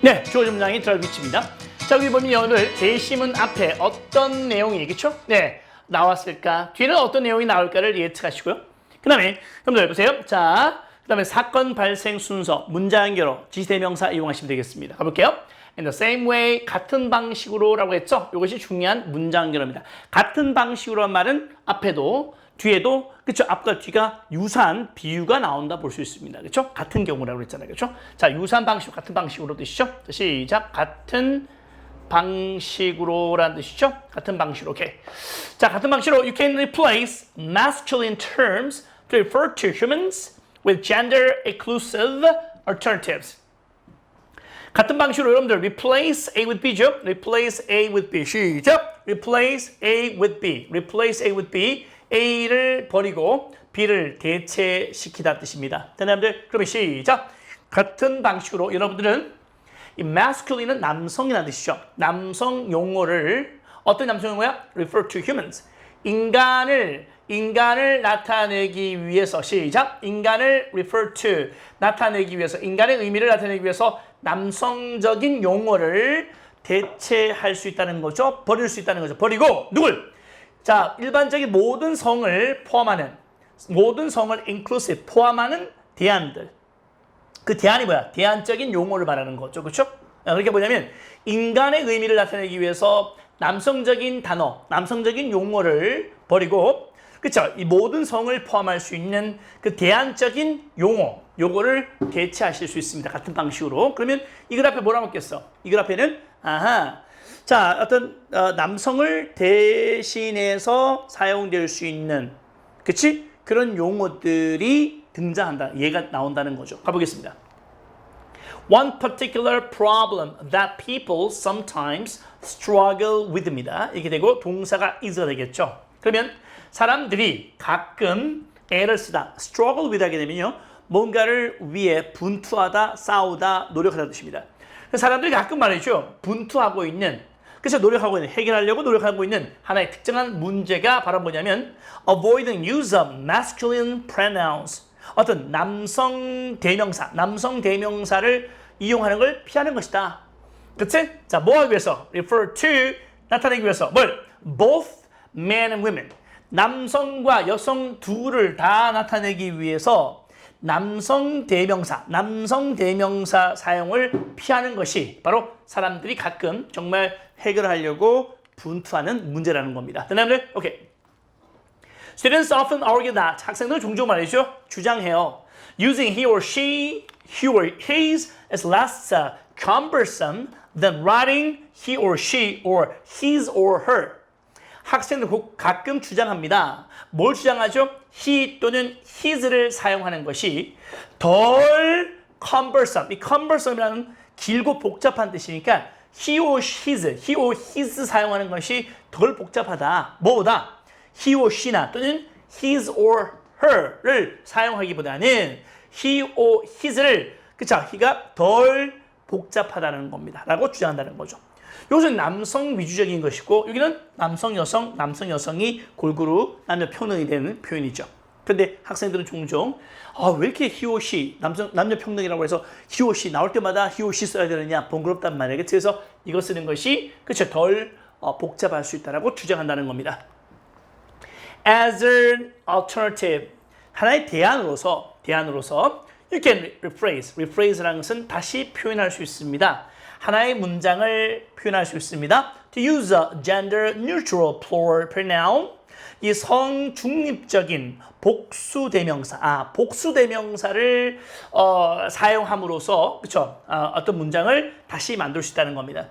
네, 들어갈 위치입니다. 자, 여기 보면 오늘 제시문 앞에 어떤 내용이 그쵸? 네, 나왔을까? 뒤에는 어떤 내용이 나올까를 예측하시고요. 그 다음에, 여러분들 보세요. 자, 그 다음에 사건 발생 순서, 문장 연결어, 지시대명사 이용하시면 되겠습니다. 가볼게요. In the same way, 같은 방식으로 라고 했죠? 이것이 중요한 문장 연결어입니다. 같은 방식으로란 말은 앞에도 뒤에도 그쵸 앞과 뒤가 유사한 비유가 나온다 볼 수 있습니다. 그쵸 같은 경우라고 그랬잖아요. 그쵸 자, 유사한 방식, 같은 방식으로 뜻이죠. 자, 시작. 같은 방식으로라는 뜻이죠. 같은 방식으로. 오케이. 자, 같은 방식으로 you can replace masculine terms to refer to humans with gender exclusive alternatives. 같은 방식으로 여러분들 replace A with B죠? replace A with B. 시작. replace A with B. replace A with B. A를 버리고 B를 대체시키다 뜻입니다. 자, 여러분들 그러면 시작. 같은 방식으로 여러분들은 이 masculine은 남성이라는 뜻이죠. 남성 용어를 어떤 남성 용어야? refer to humans. 인간을 인간을 나타내기 위해서 시작. 인간을 refer to 나타내기 위해서 인간의 의미를 나타내기 위해서 남성적인 용어를 대체할 수 있다는 거죠. 버릴 수 있다는 거죠. 버리고 누굴? 자, 일반적인 모든 성을 포함하는 모든 성을 inclusive 포함하는 대안들. 그 대안이 뭐야? 대안적인 용어를 말하는 거죠. 그렇죠? 그렇게 뭐냐면 인간의 의미를 나타내기 위해서 남성적인 단어, 남성적인 용어를 버리고 그렇죠? 이 모든 성을 포함할 수 있는 그 대안적인 용어, 요거를 대체하실 수 있습니다. 같은 방식으로. 그러면 이글 앞에 뭐라 먹겠어? 이글 앞에는 아하. 자, 어떤 어, 남성을 대신해서 사용될 수 있는 그치? 그런 용어들이 등장한다. 얘가 나온다는 거죠. 가보겠습니다. One particular problem that people sometimes struggle with입니다. 이게 되고 동사가 is가 되겠죠. 그러면 사람들이 가끔 애를 쓰다, struggle with 하게 되면요. 뭔가를 위해 분투하다, 싸우다, 노력하다 뜻입니다. 사람들이 가끔 말이죠. 분투하고 있는, 그래서 노력하고 있는, 해결하려고 노력하고 있는 하나의 특정한 문제가 바로 뭐냐면 avoiding use of masculine pronouns. 어떤 남성 대명사, 남성 대명사를 이용하는 걸 피하는 것이다. 그치? 자, 뭐 하기 위해서? refer to, 나타내기 위해서. 뭘? both men and women. 남성과 여성 둘을 다 나타내기 위해서 남성 대명사, 남성 대명사 사용을 피하는 것이 바로 사람들이 가끔 정말 해결하려고 분투하는 문제라는 겁니다. 여러분들, 오케이. Students often argue that 학생들은 종종 말이죠. 주장해요. Using he or she, he or his is less uh, cumbersome than writing he or she or his or her. 학생들 꼭 가끔 주장합니다. 뭘 주장하죠? he 또는 his를 사용하는 것이 덜 cumbersome. 이 cumbersome이라는 길고 복잡한 뜻이니까 he or his, he or his 사용하는 것이 덜 복잡하다. 뭐보다 he or she나 또는 his or her를 사용하기보다는 he or his를 그쵸? he가 덜 복잡하다는 겁니다. 라고 주장한다는 거죠. 이것은 남성 위주적인 것이고 여기는 남성 여성 남성 여성이 골고루 남녀 평등이 되는 표현이죠. 그런데 학생들은 종종 아, 왜 이렇게 she 남성 남녀 평등이라고 해서 she 나올 때마다 she 써야 되느냐 번거롭단 말이에요. 그래서 이거 쓰는 것이 그쵸 덜 어, 복잡할 수 있다라고 주장한다는 겁니다. As an alternative 하나의 대안으로서 대안으로서 you can rephrase rephrase라는 것은 다시 표현할 수 있습니다. 하나의 문장을 표현할 수 있습니다. To use a gender neutral plural pronoun 이 성 중립적인 복수 대명사, 아 복수 대명사를 어, 사용함으로써 그렇죠? 어, 어떤 문장을 다시 만들 수 있다는 겁니다.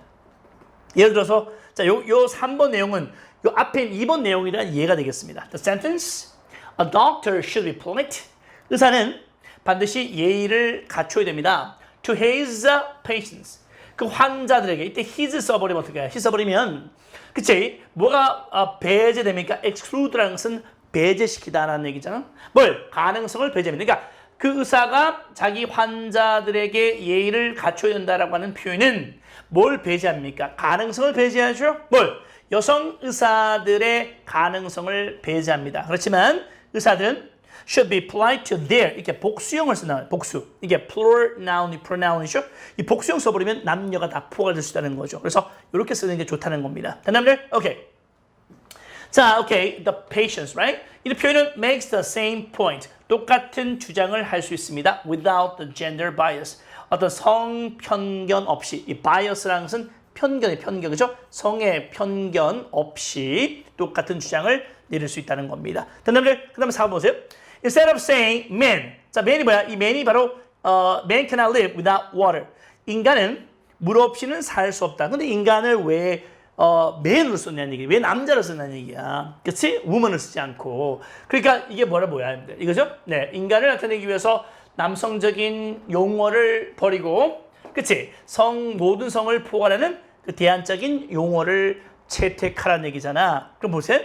예를 들어서 자, 요, 요 3번 내용은 요 앞에 2번 내용이란 이해가 되겠습니다. The sentence A doctor should be polite. 의사는 반드시 예의를 갖춰야 됩니다. To his patients. 그 환자들에게 이때 his 써버리면 어떻게 해요? his 써버리면 그치? 뭐가 어, 배제됩니까? exclude라는 것은 배제시키다라는 얘기잖아. 뭘? 가능성을 배제합니다. 그러니까 그 의사가 자기 환자들에게 예의를 갖춰야 된다라고 하는 표현은 뭘 배제합니까? 가능성을 배제하죠. 뭘? 여성 의사들의 가능성을 배제합니다. 그렇지만 의사들은 should be applied to their 이렇게 복수형을 쓰나 복수 이게 plural noun이 pronoun이죠 이 복수형 써버리면 남녀가 다 포괄 될수 있다는 거죠 그래서 이렇게 쓰는 게 좋다는 겁니다 됐나들 오케이 자 오케이 the patients right 이 표현은 makes the same point 똑같은 주장을 할 수 있습니다 without the gender bias 어떤 성 편견 없이 이 bias라는 것은 편견의 편견 그죠 성의 편견 없이 똑같은 주장을 내릴 수 있다는 겁니다 됐나들 그 다음에 4번 보세요 Instead of saying man. 자, man이 뭐야? 이 man이 바로 어, man cannot live without water. 인간은 물 없이는 살 수 없다. 근데 인간을 왜 어, man으로 썼냐는 얘기. 왜 남자로 썼냐는 얘기야. 그치? woman을 쓰지 않고. 그러니까 이게 뭐라 뭐야? 이거죠? 네. 인간을 나타내기 위해서 남성적인 용어를 버리고 그치? 성, 모든 성을 포괄하는 그 대안적인 용어를 채택하라는 얘기잖아. 그럼 보세요.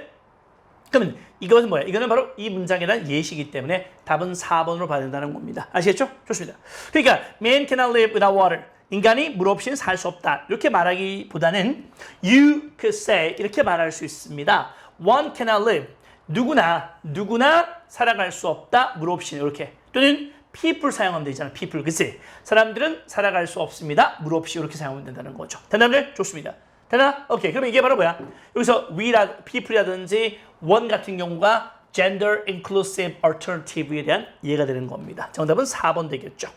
그러면 이것은 뭐야? 이거는 바로 이 문장에 대한 예시이기 때문에 답은 4번으로 봐야 된다는 겁니다. 아시겠죠? 좋습니다. 그러니까 man cannot live without water. 인간이 물 없이는 살 수 없다. 이렇게 말하기보다는 you could say 이렇게 말할 수 있습니다. one cannot live. 누구나 누구나 살아갈 수 없다. 물 없이는 이렇게. 또는 people 사용하면 되잖아. people. 그치? 사람들은 살아갈 수 없습니다. 물 없이 이렇게 사용하면 된다는 거죠. 된다들 좋습니다. 되나? 오케이. 그럼 이게 바로 뭐야? 여기서 we라, people이라든지 one 같은 경우가 gender inclusive alternative에 대한 이해가 되는 겁니다. 정답은 4번 되겠죠.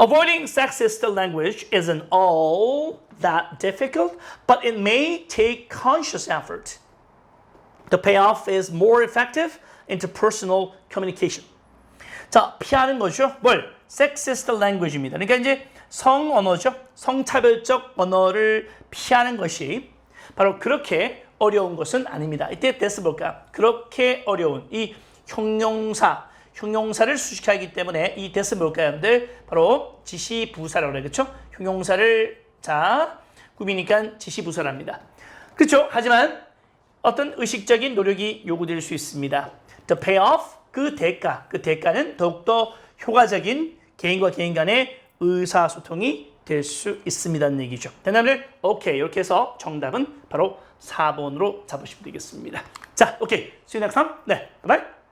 Avoiding sexist language isn't all that difficult, but it may take conscious effort. The payoff is more effective interpersonal communication. 자, 피하는 거죠. 뭘? sexist language입니다. 그러니까 이제 성 언어죠. 성차별적 언어를 피하는 것이 바로 그렇게 어려운 것은 아닙니다. 이때 데스 볼까? 그렇게 어려운 이 형용사, 형용사를 수식하기 때문에 이 데스 볼까요, 여러분들? 바로 지시 부사라고 그래, 그렇죠? 형용사를 자 꾸미니까 지시 부사랍니다. 그렇죠? 하지만 어떤 의식적인 노력이 요구될 수 있습니다. The payoff, 그 대가, 그 대가는 더욱더 효과적인 개인과 개인 간의 의사소통이 될 수 있습니다는 얘기죠. 대답을 오케이 이렇게 해서 정답은 바로 4번으로 잡으시면 되겠습니다. 자, 오케이. See you next time. 네, bye.